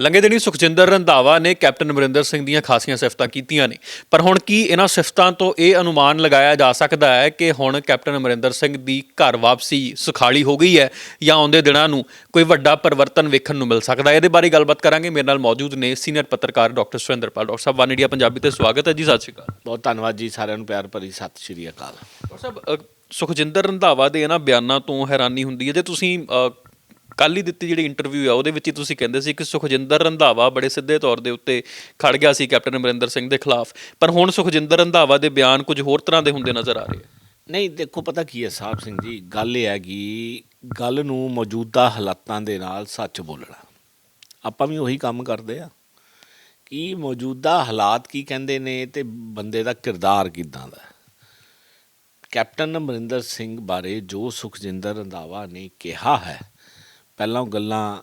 ਲੰਗੇ ਦਿਨੀ ਸੁਖਜਿੰਦਰ ਰੰਧਾਵਾ ਨੇ ਕੈਪਟਨ ਅਮਰਿੰਦਰ ਸਿੰਘ ਦੀਆਂ ਖਾਸੀਆਂ ਸਿਫਤਾਂ ਕੀਤੀਆਂ ਨੇ। ਪਰ ਹੁਣ ਕੀ ਇਹਨਾਂ ਸਿਫਤਾਂ ਤੋਂ ਇਹ ਅਨੁਮਾਨ ਲਗਾਇਆ ਜਾ ਸਕਦਾ ਹੈ ਕਿ ਹੁਣ ਕੈਪਟਨ ਅਮਰਿੰਦਰ ਸਿੰਘ ਦੀ ਘਰ ਵਾਪਸੀ ਸੁਖਾਲੀ ਹੋ ਗਈ ਹੈ ਜਾਂ ਆਉਂਦੇ ਦਿਨਾਂ ਨੂੰ ਕੋਈ ਵੱਡਾ ਪਰਿਵਰਤਨ ਵੇਖਣ ਨੂੰ ਮਿਲ ਸਕਦਾ ਹੈ? ਇਹਦੇ ਬਾਰੇ ਗੱਲਬਾਤ ਕਰਾਂਗੇ। ਮੇਰੇ ਨਾਲ ਮੌਜੂਦ ਨੇ ਸੀਨੀਅਰ ਪੱਤਰਕਾਰ ਡਾਕਟਰ ਸੁਰਿੰਦਰਪਾਲ ਡਾਕਟਰ ਸਾਹਿਬ ਵਨ ਇੰਡੀਆ ਪੰਜਾਬੀ ਤੇ ਸਵਾਗਤ ਹੈ ਜੀ। ਸਤਿ ਸ਼੍ਰੀ ਅਕਾਲ। ਬਹੁਤ ਧੰਨਵਾਦ ਜੀ ਸਾਰਿਆਂ ਨੂੰ। ਪਿਆਰ ਭਰੀ ਸਤਿ ਸ਼੍ਰੀ ਅਕਾਲ। ਡਾਕਟਰ ਸਾਹਿਬ ਸੁਖਜਿੰਦਰ ਰੰਧਾਵਾ ਦੇ ਇਹਨਾਂ ਬਿਆਨਾਂ ਤੋਂ ਹੈਰਾਨੀ ਹੁੰਦੀ ਹੈ ਜੇ ਤੁਸੀਂ ਕੱਲ ਹੀ ਦਿੱਤੀ ਜਿਹੜੀ ਇੰਟਰਵਿਊ ਆ, ਉਹਦੇ ਵਿੱਚ ਹੀ ਤੁਸੀਂ ਕਹਿੰਦੇ ਸੀ ਕਿ ਸੁਖਜਿੰਦਰ ਰੰਧਾਵਾ ਬੜੇ ਸਿੱਧੇ ਤੌਰ ਦੇ ਉੱਤੇ ਖੜ ਗਿਆ ਸੀ ਕੈਪਟਨ ਅਮਰਿੰਦਰ ਸਿੰਘ ਦੇ ਖਿਲਾਫ। ਪਰ ਹੁਣ ਸੁਖਜਿੰਦਰ ਰੰਧਾਵਾ ਦੇ ਬਿਆਨ ਕੁਝ ਹੋਰ ਤਰ੍ਹਾਂ ਦੇ ਹੁੰਦੇ ਨਜ਼ਰ ਆ ਰਹੇ ਨਹੀਂ, ਦੇਖੋ, ਪਤਾ ਕੀ ਹੈ ਸਾਹਿਬ ਸਿੰਘ ਜੀ, ਗੱਲ ਇਹ ਹੈਗੀ ਗੱਲ ਨੂੰ ਮੌਜੂਦਾ ਹਾਲਾਤਾਂ ਦੇ ਨਾਲ ਸੱਚ ਬੋਲਣਾ। ਆਪਾਂ ਵੀ ਉਹੀ ਕੰਮ ਕਰਦੇ ਆ ਕਿ ਮੌਜੂਦਾ ਹਾਲਾਤ ਕੀ ਕਹਿੰਦੇ ਨੇ ਤੇ ਬੰਦੇ ਦਾ ਕਿਰਦਾਰ ਕਿਦਾਂ ਦਾ ਕੈਪਟਨ ਅਮਰਿੰਦਰ ਸਿੰਘ ਬਾਰੇ ਜੋ ਸੁਖਜਿੰਦਰ ਰੰਧਾਵਾ ਨੇ ਕਿਹਾ ਹੈ ਪਹਿਲਾਂ ਉਹ ਗੱਲਾਂ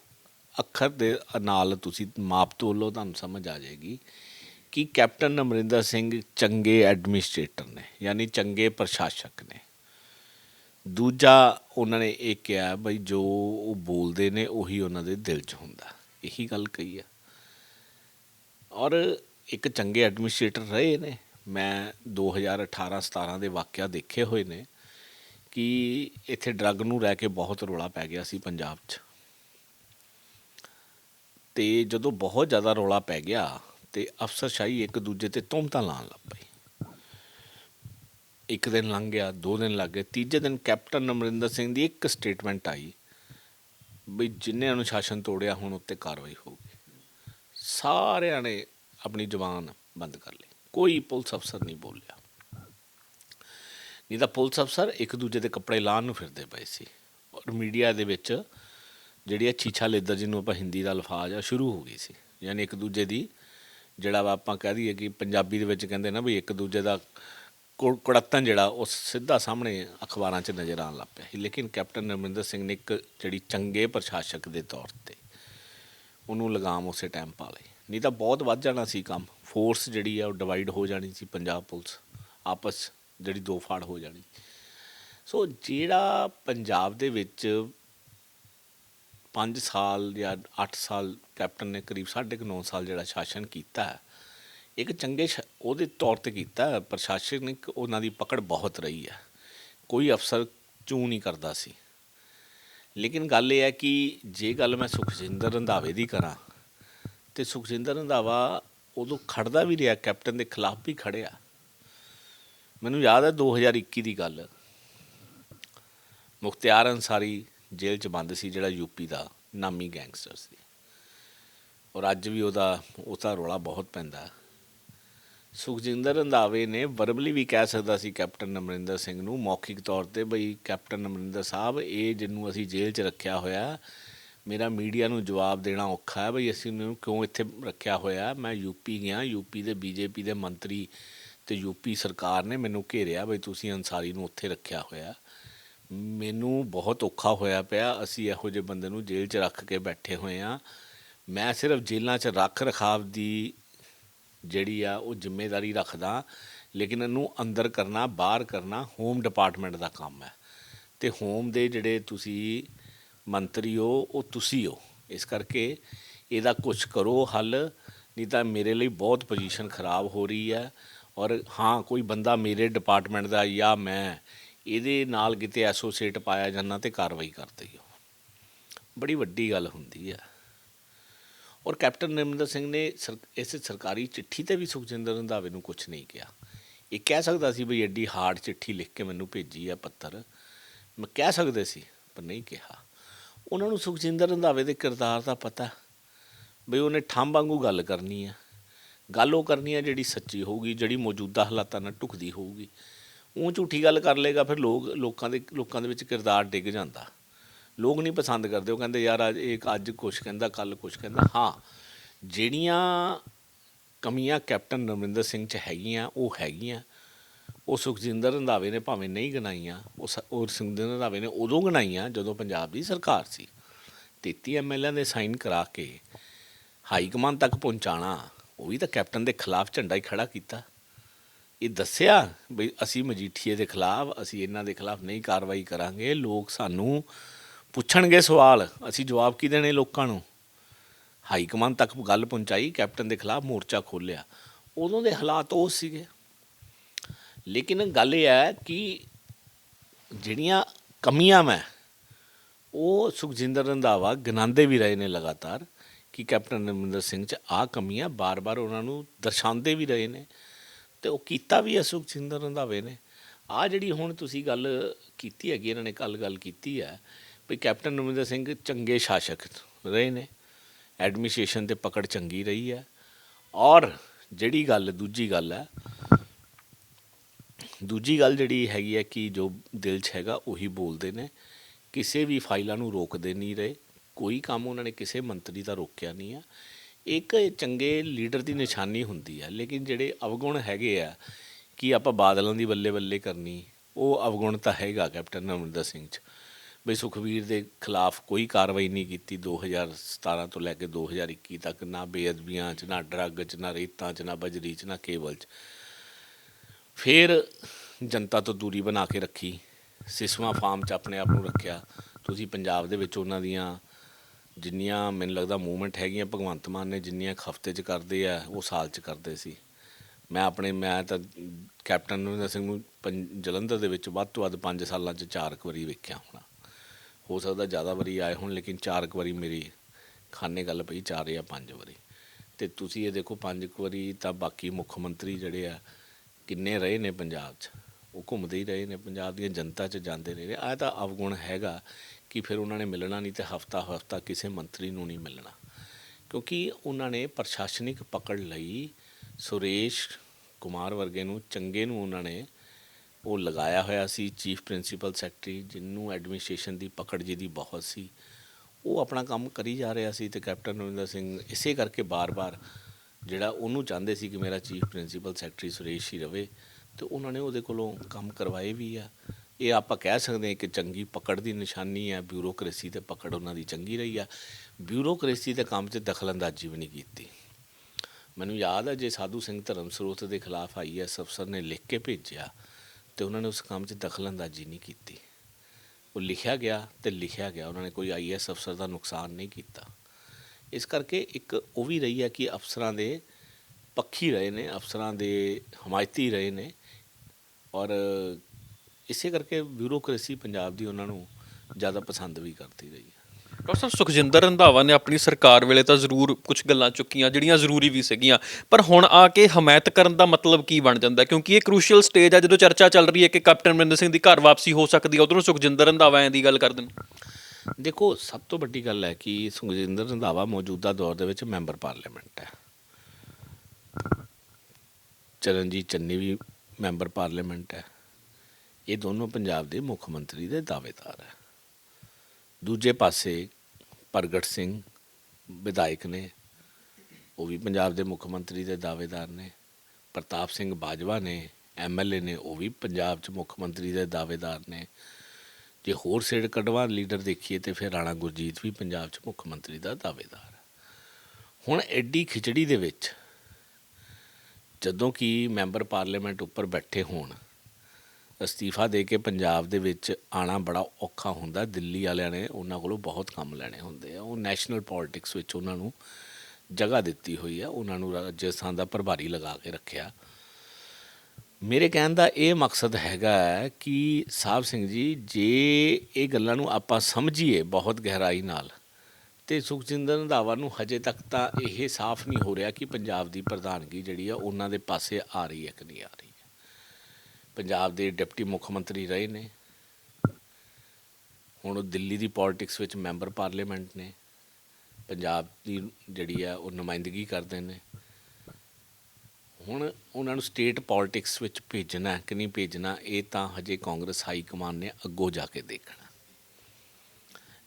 ਅੱਖਰ ਦੇ ਨਾਲ ਤੁਸੀਂ ਮਾਪ ਤੋਲੋ ਤੁਹਾਨੂੰ ਸਮਝ ਆ ਜਾਏਗੀ ਕਿ ਕੈਪਟਨ ਅਮਰਿੰਦਰ ਸਿੰਘ ਚੰਗੇ ਐਡਮਿਨਿਸਟ੍ਰੇਟਰ ਨੇ, ਯਾਨੀ ਚੰਗੇ ਪ੍ਰਸ਼ਾਸਕ ਨੇ। ਦੂਜਾ ਉਹਨਾਂ ਨੇ ਇਹ ਕਿਹਾ ਬਈ ਜੋ ਉਹ ਬੋਲਦੇ ਨੇ, ਉਹੀ ਉਹਨਾਂ ਦੇ ਦਿਲ 'ਚ ਹੁੰਦਾ। ਇਹੀ ਗੱਲ ਕਹੀ ਆ। ਔਰ ਇੱਕ ਚੰਗੇ ਐਡਮਿਨਿਸਟ੍ਰੇਟਰ ਰਹੇ ਨੇ। ਮੈਂ 2018 17 ਦੇ ਵਾਕਿਆ ਦੇਖੇ ਹੋਏ ਨੇ ਕਿ ਇੱਥੇ ਡਰੱਗ ਨੂੰ ਰਹਿ ਕੇ ਬਹੁਤ ਰੋਲਾ ਪੈ ਗਿਆ ਸੀ ਪੰਜਾਬ 'ਚ। ਤੇ ਜਦੋਂ ਬਹੁਤ ਜ਼ਿਆਦਾ ਰੌਲਾ ਪੈ ਗਿਆ ਤੇ ਅਫਸਰਸ਼ਾਹੀ ਇੱਕ ਦੂਜੇ ਤੇ ਤੁਹਮਤਾਂ ਲਾਉਣ ਲੱਗ ਪਈ। ਇੱਕ ਦਿਨ ਲੰਘ ਗਿਆ, ਦੋ ਦਿਨ ਲੱਗ ਗਏ, ਤੀਜੇ ਦਿਨ ਕੈਪਟਨ ਅਮਰਿੰਦਰ ਸਿੰਘ ਦੀ ਇੱਕ ਸਟੇਟਮੈਂਟ ਆਈ ਵੀ ਜਿਨ੍ਹਾਂ ਅਨੁਸ਼ਾਸਨ ਤੋੜਿਆ ਹੁਣ ਉੱਤੇ ਕਾਰਵਾਈ ਹੋਊਗੀ। ਸਾਰਿਆਂ ਨੇ ਆਪਣੀ ਜ਼ੁਬਾਨ ਬੰਦ ਕਰ ਲਈ। ਕੋਈ ਪੁਲਿਸ ਅਫਸਰ ਨਹੀਂ ਬੋਲਿਆ। ਨਹੀਂ ਤਾਂ ਪੁਲਿਸ ਅਫਸਰ ਇੱਕ ਦੂਜੇ ਦੇ ਕੱਪੜੇ ਲਾਉਣ ਨੂੰ ਫਿਰਦੇ ਪਏ ਸੀ ਔਰ ਮੀਡੀਆ ਦੇ ਵਿੱਚ ਜਿਹੜੀ ਆ ਛੀਛਾ ਲੇਦਰ ਜਿਹਨੂੰ ਆਪਾਂ ਹਿੰਦੀ ਦਾ ਲਫ਼ਾਜ਼ ਆ, ਸ਼ੁਰੂ ਹੋ ਗਈ ਸੀ। ਯਾਨੀ ਇੱਕ ਦੂਜੇ ਦੀ ਜਿਹੜਾ ਵਾ ਆਪਾਂ ਕਹਿ ਦਈਏ ਕਿ ਪੰਜਾਬੀ ਦੇ ਵਿੱਚ ਕਹਿੰਦੇ ਨਾ ਵੀ ਇੱਕ ਦੂਜੇ ਦਾ ਕੁ- ਕੁੜੱਤਣ ਜਿਹੜਾ, ਉਹ ਸਿੱਧਾ ਸਾਹਮਣੇ ਅਖਬਾਰਾਂ 'ਚ ਨਜ਼ਰ ਆਉਣ ਲੱਗ ਪਿਆ ਸੀ। ਲੇਕਿਨ ਕੈਪਟਨ ਅਮਰਿੰਦਰ ਸਿੰਘ ਨੇ ਇੱਕ ਜਿਹੜੀ ਚੰਗੇ ਪ੍ਰਸ਼ਾਸਕ ਦੇ ਤੌਰ ਤੇ ਉਹਨੂੰ ਲਗਾਮ ਉਸੇ ਟਾਈਮ ਪਾ ਲਈ ਨਹੀਂ ਤਾਂ ਬਹੁਤ ਵੱਧ ਜਾਣਾ ਸੀ ਕੰਮ। ਫੋਰਸ ਜਿਹੜੀ ਆ, ਉਹ ਡਿਵਾਈਡ ਹੋ ਜਾਣੀ ਸੀ ਪੰਜਾਬ ਪੁਲਿਸ। ਆਪਸ ਜਿਹੜੀ ਦੋ ਫਾੜ ਹੋ ਜਾਣੀ। ਸੋ ਜਿਹੜਾ ਪੰਜਾਬ ਦੇ ਵਿੱਚ 5 ਸਾਲ ਜਾਂ 8 ਸਾਲ ਕੈਪਟਨ ਨੇ ਕਰੀਬ 9.5 ਸਾਲ ਜਿਹੜਾ ਸ਼ਾਸਨ ਕੀਤਾ ਇੱਕ ਚੰਗੇ ਸ਼- ਉਹਦੇ ਤੌਰ ਤੇ ਕੀਤਾ ਪ੍ਰਸ਼ਾਸਨਿਕ ਉਹਨਾਂ ਦੀ ਪਕੜ ਬਹੁਤ ਰਹੀ ਹੈ। ਕੋਈ ਅਫਸਰ ਚੂੰ ਨਹੀਂ ਕਰਦਾ ਸੀ। ਲੇਕਿਨ ਗੱਲ ਇਹ ਹੈ ਕਿ ਜੇ ਗੱਲ ਮੈਂ ਸੁਖਜਿੰਦਰ ਰੰਧਾਵੇ ਦੀ ਕਰਾਂ, ਤੇ ਸੁਖਜਿੰਦਰ ਰੰਧਾਵਾ ਉਦੋਂ ਖੜਦਾ ਵੀ ਰਿਹਾ, ਕੈਪਟਨ ਦੇ ਖਿਲਾਫ ਵੀ ਖੜਿਆ। ਮੈਨੂੰ ਯਾਦ ਹੈ 2021 ਦੀ ਗੱਲ। ਮੁਖਤਿਆਰ ਅਨਸਾਰੀ ਜੇਲ੍ਹ 'ਚ ਬੰਦ ਸੀ ਜਿਹੜਾ ਯੂਪੀ ਦਾ, ਨਾਮੀ ਗੈਂਗਸਟਰ ਸੀ ਔਰ ਅੱਜ ਵੀ ਉਹਦਾ ਉਹਦਾ ਰੋਲਾ ਬਹੁਤ ਪੈਂਦਾ। ਸੁਖਜਿੰਦਰ ਰੰਧਾਵੇ ਨੇ ਵਰਬਲੀ ਵੀ ਕਹਿ ਸਕਦਾ ਸੀ ਕੈਪਟਨ ਅਮਰਿੰਦਰ ਸਿੰਘ ਨੂੰ, ਮੌਖਿਕ ਤੌਰ ਤੇ ਬਈ ਕੈਪਟਨ ਅਮਰਿੰਦਰ ਸਾਹਿਬ, ਇਹ ਜਿਹਨੂੰ ਅਸੀਂ ਜੇਲ੍ਹ 'ਚ ਰੱਖਿਆ ਹੋਇਆ, ਮੇਰਾ ਮੀਡੀਆ ਨੂੰ ਜਵਾਬ ਦੇਣਾ ਔਖਾ ਹੈ, ਬਈ ਅਸੀਂ ਇਹਨੂੰ ਕਿਉਂ ਇੱਥੇ ਰੱਖਿਆ ਹੋਇਆ? ਮੈਂ ਯੂਪੀ ਗਿਆ, ਯੂਪੀ ਦੇ ਬੀਜੇਪੀ ਦੇ ਮੰਤਰੀ ਤੇ ਯੂਪੀ ਸਰਕਾਰ ਨੇ ਮੈਨੂੰ ਘੇਰਿਆ, ਬਈ ਤੁਸੀਂ ਅੰਸਾਰੀ ਨੂੰ ਉੱਥੇ ਰੱਖਿਆ ਹੋਇਆ। ਮੈਨੂੰ ਬਹੁਤ ਔਖਾ ਹੋਇਆ ਪਿਆ। ਅਸੀਂ ਇਹੋ ਜਿਹੇ ਬੰਦੇ ਨੂੰ ਜੇਲ੍ਹ 'ਚ ਰੱਖ ਕੇ ਬੈਠੇ ਹੋਏ ਆ ਮੈਂ ਸਿਰਫ ਜੇਲ੍ਹਾਂ 'ਚ ਰੱਖ ਰਖਾਵ ਦੀ ਜਿਹੜੀ ਆ, ਉਹ ਜ਼ਿੰਮੇਵਾਰੀ ਰੱਖਦਾ। ਲੇਕਿਨ ਇਹਨੂੰ ਅੰਦਰ ਕਰਨਾ, ਬਾਹਰ ਕਰਨਾ ਹੋਮ ਡਿਪਾਰਟਮੈਂਟ ਦਾ ਕੰਮ ਹੈ। ਤੇ ਹੋਮ ਦੇ ਜਿਹੜੇ ਤੁਸੀਂ ਮੰਤਰੀ ਹੋ, ਉਹ ਤੁਸੀਂ ਹੋ। ਇਸ ਕਰਕੇ ਇਹਦਾ ਕੁਝ ਕਰੋ ਹੱਲ, ਨਹੀਂ ਤਾਂ ਮੇਰੇ ਲਈ ਬਹੁਤ ਪੋਜੀਸ਼ਨ ਖਰਾਬ ਹੋ ਰਹੀ ਹੈ। ਔਰ ਹਾਂ, ਕੋਈ ਬੰਦਾ ਮੇਰੇ ਡਿਪਾਰਟਮੈਂਟ ਦਾ ਜਾਂ ਮੈਂ ਇਹਦੇ ਨਾਲ ਕਿਤੇ ਐਸੋਸੀਏਟ ਪਾਇਆ ਜਾਂਦਾ ਤੇ ਕਾਰਵਾਈ ਕਰਦੇ ਹੋ ਬੜੀ ਵੱਡੀ ਗੱਲ ਹੁੰਦੀ ਆ। ਔਰ ਕੈਪਟਨ ਨਰਿੰਦਰ ਸਿੰਘ ਨੇ ਸਰ- ਇਸ ਸਰਕਾਰੀ ਚਿੱਠੀ ਤੇ ਵੀ ਸੁਖਜਿੰਦਰ ਰੰਧਾਵੇ ਨੂੰ ਕੁਝ ਨਹੀਂ ਕਿਹਾ। ਇਹ ਕਹਿ ਸਕਦਾ ਸੀ ਵੀ ਐਡੀ ਹਾਰਡ ਚਿੱਠੀ ਲਿਖ ਕੇ ਮੈਨੂੰ ਭੇਜੀ ਆ ਪੱਤਰ। ਮੈਂ ਕਹਿ ਸਕਦੇ ਸੀ, ਪਰ ਨਹੀਂ ਕਿਹਾ। ਉਹਨਾਂ ਨੂੰ ਸੁਖਜਿੰਦਰ ਰੰਧਾਵੇ ਦੇ ਕਿਰਦਾਰ ਦਾ ਪਤਾ। ਵੀ ਉਹਨੇ ਠੰਬ ਵਾਂਗੂ ਗੱਲ ਕਰਨੀ ਆ। ਗੱਲ ਉਹ ਕਰਨੀ ਆ ਜਿਹੜੀ ਸੱਚੀ ਹੋਊਗੀ, ਜਿਹੜੀ ਮੌਜੂਦਾ ਹਾਲਾਤਾਂ ਨਾਲ ਢੁਕਦੀ ਹੋਊਗੀ। ਉਹ ਝੂਠੀ ਗੱਲ ਕਰ ਲੇਗਾ ਫਿਰ ਲੋਕ, ਲੋਕਾਂ ਦੇ ਲੋਕਾਂ ਦੇ ਵਿੱਚ ਕਿਰਦਾਰ ਡਿੱਗ ਜਾਂਦਾ। ਲੋਕ ਨਹੀਂ ਪਸੰਦ ਕਰਦੇ, ਉਹ ਕਹਿੰਦੇ, ਯਾਰ, ਅੱਜ ਇਹ ਅੱਜ ਕੁਛ ਕਹਿੰਦਾ ਕੱਲ ਕੁਛ ਕਹਿੰਦਾ। ਹਾਂ, ਜਿਹੜੀਆਂ ਕਮੀਆਂ ਕੈਪਟਨ ਨਰਿੰਦਰ ਸਿੰਘ ਚ ਹੈਗੀਆਂ, ਉਹ ਹੈਗੀਆਂ। ਉਹ ਸੁਖਜਿੰਦਰ ਰੰਧਾਵੇ ਨੇ ਭਾਵੇਂ ਨਹੀਂ ਗਣਾਈਆਂ, ਉਹ ਸ- ਸੁਖਜਿੰਦਰ ਰੰਧਾਵੇ ਨੇ ਉਦੋਂ ਗਣਾਈਆਂ, ਜਦੋਂ ਪੰਜਾਬ ਦੀ ਸਰਕਾਰ ਸੀ। 33 ਐਮਐਲਏ ਦੇ ਸਾਈਨ ਕਰਾ ਕੇ ਹਾਈ ਕਮਾਂਡ ਤੱਕ ਪਹੁੰਚਾਣਾ ਉਹ ਵੀ ਤਾਂ ਕੈਪਟਨ ਦੇ ਖਿਲਾਫ ਝੰਡਾ ਹੀ ਖੜਾ ਕੀਤਾ। ਇਹ ਦੱਸਿਆ ਵੀ ਅਸੀਂ ਮਜੀਠੀਏ ਦੇ ਖਿਲਾਫ, ਅਸੀਂ ਇਹਨਾਂ ਦੇ ਖਿਲਾਫ ਨਹੀਂ ਕਾਰਵਾਈ ਕਰਾਂਗੇ। ਲੋਕ ਸਾਨੂੰ ਪੁੱਛਣਗੇ ਸਵਾਲ। ਅਸੀਂ ਜਵਾਬ ਕੀ ਦੇਣੇ ਲੋਕਾਂ ਨੂੰ? ਹਾਈ ਕਮਾਨ ਤੱਕ ਗੱਲ ਪਹੁੰਚਾਈ, ਕੈਪਟਨ ਦੇ ਖਿਲਾਫ ਮੋਰਚਾ ਖੋਲ੍ਹਿਆ। ਉਦੋਂ ਦੇ ਹਾਲਾਤ ਉਹ ਸੀਗੇ। ਲੇਕਿਨ ਗੱਲ ਇਹ ਹੈ ਕਿ ਜਿਹੜੀਆਂ ਕਮੀਆਂ ਮੈਂ, ਉਹ ਸੁਖਜਿੰਦਰ ਰੰਧਾਵਾ ਗਿਣਾਉਂਦੇ ਵੀ ਰਹੇ ਨੇ ਲਗਾਤਾਰ ਕਿ ਕੈਪਟਨ ਅਮਰਿੰਦਰ ਸਿੰਘ ਚ ਆ ਕਮੀਆਂ ਬਾਰ-ਬਾਰ ਉਹਨਾਂ ਨੂੰ ਦਰਸਾਉਂਦੇ ਵੀ ਰਹੇ ਨੇ। ਤੇ ਉਹ ਕੀਤਾ ਵੀ ਹੈ ਸੁਖਜਿੰਦਰ ਰੰਧਾਵੇ ਨੇ। ਆ ਜਿਹੜੀ ਹੁਣ ਤੁਸੀਂ ਗੱਲ ਕੀਤੀ ਹੈਗੀ, ਇਹਨਾਂ ਨੇ ਕੱਲ ਗੱਲ ਕੀਤੀ ਹੈ ਵੀ ਕੈਪਟਨ ਅਮਰਿੰਦਰ ਸਿੰਘ ਚੰਗੇ ਸ਼ਾਸਕ ਰਹੇ ਨੇ। ਐਡਮਿਨਿਸਟ੍ਰੇਸ਼ਨ ਤੇ ਪਕੜ ਚੰਗੀ ਰਹੀ ਹੈ ਔਰ ਜਿਹੜੀ ਗੱਲ, ਦੂਜੀ ਗੱਲ ਹੈ ਦੂਜੀ ਗੱਲ ਜਿਹੜੀ ਹੈਗੀ ਹੈ ਕਿ ਜੋ ਦਿਲ 'ਚ ਹੈਗਾ, ਉਹੀ ਬੋਲਦੇ ਨੇ। ਕਿਸੇ ਵੀ ਫਾਈਲਾਂ ਨੂੰ ਰੋਕਦੇ ਨਹੀਂ ਰਹੇ। ਕੋਈ ਕੰਮ ਉਹਨਾਂ ਨੇ ਕਿਸੇ ਮੰਤਰੀ ਦਾ ਰੋਕਿਆ ਨਹੀਂ ਆ। ਇੱਕ ਚੰਗੇ ਲੀਡਰ ਦੀ ਨਿਸ਼ਾਨੀ ਹੁੰਦੀ ਆ, ਲੇਕਿਨ ਜਿਹੜੇ ਅਵਗੁਣ ਹੈਗੇ ਆ, ਕਿ ਆਪਾਂ ਬਾਦਲਾਂ ਦੀ ਬੱਲੇ ਬੱਲੇ ਕਰਨੀ, ਉਹ ਅਵਗੁਣ ਤਾਂ ਹੈਗਾ ਕੈਪਟਨ ਅਮਰਿੰਦਰ ਸਿੰਘ 'ਚ। ਬਈ ਸੁਖਵੀਰ ਦੇ ਖਿਲਾਫ ਕੋਈ ਕਾਰਵਾਈ ਨਹੀਂ ਕੀਤੀ 2017 ਤੋਂ ਲੈ ਕੇ 2021 ਤੱਕ, ਨਾ ਬੇਅਦਬੀਆਂ 'ਚ, ਨਾ ਡਰੱਗ 'ਚ, ਨਾ ਰੇਤਾਂ 'ਚ, ਨਾ ਬਜਰੀ 'ਚ, ਨਾ ਕੇਵਲ 'ਚ। ਫਿਰ ਜਨਤਾ ਤੋਂ ਦੂਰੀ ਬਣਾ ਕੇ ਰੱਖੀ, ਸਿਸਵਾ ਫਾਰਮ 'ਚ ਆਪਣੇ ਆਪ ਨੂੰ ਰੱਖਿਆ। ਤੁਸੀਂ ਪੰਜਾਬ ਦੇ ਵਿੱਚ ਉਹਨਾਂ ਦੀਆਂ ਜਿੰਨੀਆਂ ਮੈਨੂੰ ਲੱਗਦਾ ਮੂਵਮੈਂਟ ਹੈਗੀਆਂ, ਭਗਵੰਤ ਮਾਨ ਨੇ ਜਿੰਨੀਆਂ ਹਫ਼ਤੇ 'ਚ ਕਰਦੇ ਆ, ਉਹ ਸਾਲ 'ਚ ਕਰਦੇ ਸੀ। ਮੈਂ ਆਪਣੇ, ਮੈਂ ਤਾਂ ਕੈਪਟਨ ਅਮਰਿੰਦਰ ਸਿੰਘ ਨੂੰ ਪੰ- ਜਲੰਧਰ ਦੇ ਵਿੱਚ ਵੱਧ ਤੋਂ ਵੱਧ 5 ਸਾਲਾਂ 'ਚ ਚਾਰ ਕੁ ਵਾਰੀ ਵੇਖਿਆ ਹੋਣਾ। ਹੋ ਸਕਦਾ ਜ਼ਿਆਦਾ ਵਾਰੀ ਆਏ ਹੋਣ, ਲੇਕਿਨ ਚਾਰ ਕੁ ਵਾਰੀ ਮੇਰੀ ਖਾਨੇ ਗੱਲ ਪਈ, ਚਾਰ ਜਾਂ ਪੰਜ ਵਾਰੀ। ਤੇ ਤੁਸੀਂ ਇਹ ਦੇਖੋ, ਪੰਜ ਕੁ ਵਾਰੀ ਤਾਂ ਬਾਕੀ ਮੁੱਖ ਮੰਤਰੀ ਜਿਹੜੇ ਆ, ਕਿੰਨੇ ਰਹੇ ਨੇ ਪੰਜਾਬ 'ਚ? ਉਹ ਘੁੰਮਦੇ ਹੀ ਰਹੇ ਨੇ, ਪੰਜਾਬ ਦੀਆਂ ਜਨਤਾ 'ਚ ਜਾਂਦੇ ਰਹੇ ਨੇ। ਆ ਤਾਂ ਅਵਗੁਣ ਹੈਗਾ ਕਿ ਫਿਰ ਉਹਨਾਂ ਨੇ ਮਿਲਣਾ ਨਹੀਂ ਤੇ ਹਫਤਾ ਹਫਤਾ ਕਿਸੇ ਮੰਤਰੀ ਨੂੰ ਨਹੀਂ ਮਿਲਣਾ। ਕਿਉਂਕਿ ਉਹਨਾਂ ਨੇ ਪ੍ਰਸ਼ਾਸਨਿਕ ਪਕੜ ਲਈ ਸੁਰੇਸ਼ ਕੁਮਾਰ ਵਰਗੇ ਨੂੰ ਚੰਗੇ ਨੂੰ ਉਹਨਾਂ ਨੇ ਉਹ ਲਗਾਇਆ ਹੋਇਆ ਸੀ, ਚੀਫ ਪ੍ਰਿੰਸੀਪਲ ਸੈਕਟਰੀ ਜਿਹਨੂੰ ਐਡਮਿਨਿਸਟ੍ਰੇਸ਼ਨ ਦੀ ਪਕੜ ਜਿਹਦੀ ਬਹੁਤ ਸੀ, ਉਹ ਆਪਣਾ ਕੰਮ ਕਰੀ ਜਾ ਰਿਹਾ ਸੀ ਤੇ ਕੈਪਟਨ ਅਮਰਿੰਦਰ ਸਿੰਘ ਇਸੇ ਕਰਕੇ ਬਾਰ-ਬਾਰ ਜਿਹੜਾ ਉਹਨੂੰ ਚਾਹੁੰਦੇ ਸੀ ਕਿ ਮੇਰਾ ਚੀਫ ਪ੍ਰਿੰਸੀਪਲ ਸੈਕਟਰੀ ਸੁਰੇਸ਼ ਹੀ ਰਵੇ ਤੇ ਉਹਨਾਂ ਨੇ ਉਹਦੇ ਕੋਲੋਂ ਕੰਮ ਕਰਵਾਏ ਵੀ ਆ। ਇਹ ਆਪਾਂ ਕਹਿ ਸਕਦੇ ਹਾਂ ਕਿ ਚੰਗੀ ਪਕੜ ਦੀ ਨਿਸ਼ਾਨੀ ਹੈ, ਬਿਊਰੋਕ੍ਰੇਸੀ ਤੇ ਪਕੜ ਉਹਨਾਂ ਦੀ ਚੰਗੀ ਰਹੀ ਆ। ਬਿਊਰੋਕ੍ਰੇਸੀ ਦੇ ਕੰਮ 'ਚ ਦਖਲਅੰਦਾਜ਼ੀ ਵੀ ਨਹੀਂ ਕੀਤੀ। ਮੈਨੂੰ ਯਾਦ ਹੈ ਜੇ ਸਾਧੂ ਸਿੰਘ ਧਰਮ ਸਰੋਤ ਦੇ ਖਿਲਾਫ ਆਈਐਸ ਅਫਸਰ ਨੇ ਲਿਖ ਕੇ ਭੇਜਿਆ ਤੇ ਉਹਨਾਂ ਨੇ ਉਸ ਕੰਮ 'ਚ ਦਖਲਅੰਦਾਜ਼ੀ ਨਹੀਂ ਕੀਤੀ। ਉਹ ਲਿਖਿਆ ਗਿਆ ਤੇ ਲਿਖਿਆ ਗਿਆ, ਉਹਨਾਂ ਨੇ ਕੋਈ ਆਈਐਸ ਅਫਸਰ ਦਾ ਨੁਕਸਾਨ ਨਹੀਂ ਕੀਤਾ। ਇਸ ਕਰਕੇ ਇੱਕ ਉਹ ਵੀ ਰਹੀ ਹੈ ਕਿ ਅਫਸਰਾਂ ਦੇ ਪੱਖੀ ਰਹੇ ਨੇ, ਅਫਸਰਾਂ ਦੇ ਹਮਾਇਤੀ ਰਹੇ ਨੇ ਔਰ ਇਸੇ ਕਰਕੇ ਬਿਊਰੋਕ੍ਰੇਸੀ ਪੰਜਾਬ ਦੀ ਉਹਨਾਂ ਨੂੰ ਜ਼ਿਆਦਾ ਪਸੰਦ ਵੀ ਕਰਦੀ ਰਹੀ ਹੈ। ਡਾਕਟਰ ਸਾਹਿਬ ਸੁਖਜਿੰਦਰ ਰੰਧਾਵਾ ਨੇ ਆਪਣੀ ਸਰਕਾਰ ਵੇਲੇ ਤਾਂ ਜ਼ਰੂਰ ਕੁਝ ਗੱਲਾਂ ਚੁੱਕੀਆਂ ਜਿਹੜੀਆਂ ਜ਼ਰੂਰੀ ਵੀ ਸੀਗੀਆਂ। ਪਰ ਹੁਣ ਆ ਕੇ ਹਮਾਇਤ ਕਰਨ ਦਾ ਮਤਲਬ ਕੀ ਬਣ ਜਾਂਦਾ? ਕਿਉਂਕਿ ਇਹ ਕ੍ਰੂਸ਼ੀਅਲ ਸਟੇਜ ਆ ਜਦੋਂ ਚਰਚਾ ਚੱਲ ਰਹੀ ਹੈ ਕਿ ਕੈਪਟਨ ਅਮਰਿੰਦਰ ਸਿੰਘ ਦੀ ਘਰ ਵਾਪਸੀ ਹੋ ਸਕਦੀ ਹੈ ਉਧਰੋਂ ਸੁਖਜਿੰਦਰ ਰੰਧਾਵਾ ਐਂ ਦੀ ਗੱਲ ਕਰਦੇ ਨੇ। ਦੇਖੋ ਸਭ ਤੋਂ ਵੱਡੀ ਗੱਲ ਹੈ ਕਿ ਸੁਖਜਿੰਦਰ ਰੰਧਾਵਾ ਮੌਜੂਦਾ ਦੌਰ ਦੇ ਵਿੱਚ ਮੈਂਬਰ ਪਾਰਲੀਮੈਂਟ ਹੈ। ਚਰਨਜੀਤ ਚੰਨੀ ਵੀ ਮੈਂਬਰ ਪਾਰਲੀਮੈਂਟ ਹੈ। ਇਹ ਦੋਨੋਂ ਪੰਜਾਬ ਦੇ ਮੁੱਖ ਮੰਤਰੀ ਦੇ ਦਾਅਵੇਦਾਰ ਹੈ। ਦੂਜੇ ਪਾਸੇ ਪ੍ਰਗਟ ਸਿੰਘ ਵਿਧਾਇਕ ਨੇ, ਉਹ ਵੀ ਪੰਜਾਬ ਦੇ ਮੁੱਖ ਮੰਤਰੀ ਦੇ ਦਾਅਵੇਦਾਰ ਨੇ। ਪ੍ਰਤਾਪ ਸਿੰਘ ਬਾਜਵਾ ਨੇ ਐਮਐਲਏ ਨੇ, ਉਹ ਵੀ ਪੰਜਾਬ 'ਚ ਮੁੱਖ ਮੰਤਰੀ ਦੇ ਦਾਅਵੇਦਾਰ ਨੇ। ਜੇ ਹੋਰ ਸਿਰ ਕਢਵਾ ਲੀਡਰ ਦੇਖੀਏ ਤੇ ਫਿਰ ਰਾਣਾ ਗੁਰਜੀਤ ਵੀ ਪੰਜਾਬ 'ਚ ਮੁੱਖ ਮੰਤਰੀ ਦਾ ਦਾਅਵੇਦਾਰ ਹੈ। ਹੁਣ ਐਡੀ ਖਿਚੜੀ ਦੇ ਵਿੱਚ, ਜਦੋਂ ਕਿ ਮੈਂਬਰ ਪਾਰਲੀਮੈਂਟ ਉੱਪਰ ਬੈਠੇ ਹੋਣ ਅਸਤੀਫਾ ਦੇ ਕੇ ਪੰਜਾਬ ਦੇ ਵਿੱਚ ਆਣਾ ਬੜਾ ਔਖਾ ਹੁੰਦਾ। ਦਿੱਲੀ ਵਾਲਿਆਂ ਨੇ ਉਹਨਾਂ ਕੋਲੋਂ ਬਹੁਤ ਕੰਮ ਲੈਣੇ ਹੁੰਦੇ ਆ। ਉਹ ਨੈਸ਼ਨਲ ਪੋਲਿਟਿਕਸ ਵਿੱਚ ਉਹਨਾਂ ਨੂੰ ਜਗ੍ਹਾ ਦਿੱਤੀ ਹੋਈ ਆ। ਉਹਨਾਂ ਨੂੰ ਰਾਜਸਥਾਨ ਦਾ ਪ੍ਰਭਾਰੀ ਲਗਾ ਕੇ ਰੱਖਿਆ। ਮੇਰੇ ਕਹਿਣ ਦਾ ਇਹ ਮਕਸਦ ਹੈਗਾ ਕਿ ਸਾਹਿਬ ਸਿੰਘ ਜੀ, ਜੇ ਇਹ ਗੱਲਾਂ ਨੂੰ ਆਪਾਂ ਸਮਝੀਏ ਬਹੁਤ ਗਹਿਰਾਈ ਨਾਲ, ਤੇ ਸੁਖਜਿੰਦਰ ਰੰਧਾਵਾ ਨੂੰ ਹਜੇ ਤੱਕ ਤਾਂ ਇਹ ਸਾਫ਼ ਨਹੀਂ ਹੋ ਰਿਹਾ ਕਿ ਪੰਜਾਬ ਦੀ ਪ੍ਰਧਾਨਗੀ ਜਿਹੜੀ ਆ, ਉਹਨਾਂ ਦੇ ਪਾਸੇ ਆ ਰਹੀ ਹੈ ਕਿ ਨਹੀਂ ਆ ਰਹੀ। ਪੰਜਾਬ ਦੇ ਡਿਪਟੀ ਮੁੱਖ ਮੰਤਰੀ ਰਹੇ ਨੇ। ਹੁਣ ਉਹ ਦਿੱਲੀ ਦੀ ਪੋਲਿਟਿਕਸ ਵਿੱਚ ਮੈਂਬਰ ਪਾਰਲੀਮੈਂਟ ਨੇ। ਪੰਜਾਬ ਦੀ ਜਿਹੜੀ ਆ, ਉਹ ਨੁਮਾਇੰਦਗੀ ਕਰਦੇ ਨੇ। ਹੁਣ ਉਹਨਾਂ ਨੂੰ ਸਟੇਟ ਪੋਲਿਟਿਕਸ ਵਿੱਚ ਭੇਜਣਾ ਕਿ ਨਹੀਂ ਭੇਜਣਾ, ਇਹ ਤਾਂ ਹਜੇ ਕਾਂਗਰਸ ਹਾਈ ਕਮਾਨ ਨੇ ਅੱਗੋਂ ਜਾ ਕੇ ਦੇਖਣਾ।